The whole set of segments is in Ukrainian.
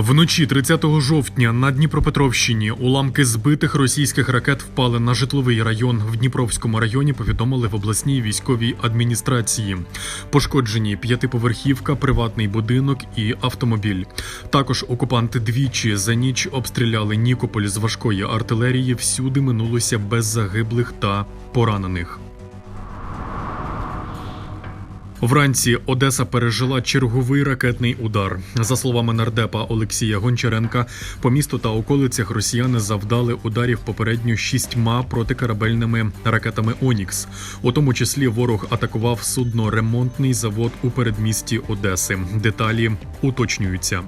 Вночі 30 жовтня на Дніпропетровщині уламки збитих російських ракет впали на житловий район в Дніпровському районі. Повідомили в обласній військовій адміністрації. Пошкоджені п'ятиповерхівка, приватний будинок і автомобіль. Також окупанти двічі за ніч обстріляли Нікополь з важкої артилерії. Всюди минулося без загиблих та поранених. Вранці Одеса пережила черговий ракетний удар. За словами нардепа Олексія Гончаренка, по місту та околицях росіяни завдали ударів попередньо шістьма протикорабельними ракетами Онікс. У тому числі ворог атакував судно-ремонтний завод у передмісті Одеси. Деталі уточнюються.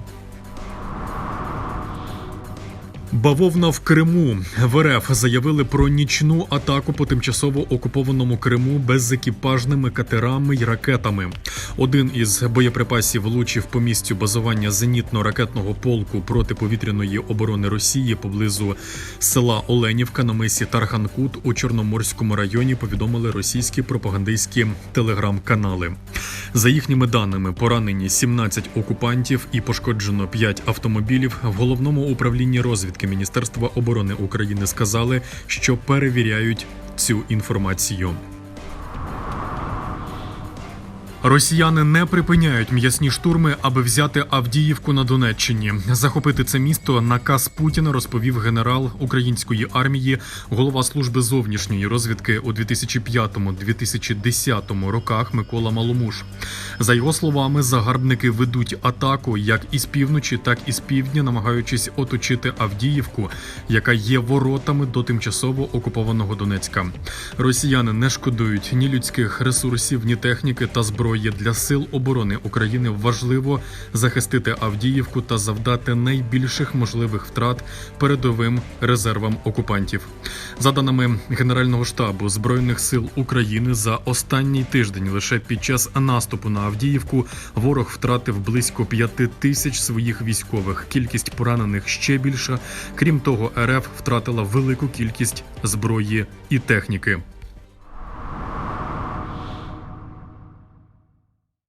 Бавовна в Криму в РФ заявили про нічну атаку по тимчасово окупованому Криму безекіпажними катерами й ракетами. Один із боєприпасів влучив по місцю базування зенітно-ракетного полку протиповітряної оборони Росії поблизу села Оленівка на мисі Тарханкут у Чорноморському районі. Повідомили російські пропагандистські телеграм-канали. За їхніми даними, поранені 17 окупантів і пошкоджено 5 автомобілів. В головному управлінні розвідки Міністерства оборони України сказали, що перевіряють цю інформацію. Росіяни не припиняють м'ясні штурми, аби взяти Авдіївку на Донеччині. Захопити це місто наказ Путіна розповів генерал української армії, голова служби зовнішньої розвідки у 2005-2010 роках Микола Маломуш. За його словами, загарбники ведуть атаку як із півночі, так і з півдня, намагаючись оточити Авдіївку, яка є воротами до тимчасово окупованого Донецька. Росіяни не шкодують ні людських ресурсів, ні техніки та зброї для сил оборони України. Важливо захистити Авдіївку та завдати найбільших можливих втрат передовим резервам окупантів. За даними Генерального штабу збройних сил України, за останній тиждень лише під час наступу на Авдіївку ворог втратив близько п'яти тисяч своїх військових. Кількість поранених ще більша. Крім того, РФ втратила велику кількість зброї і техніки.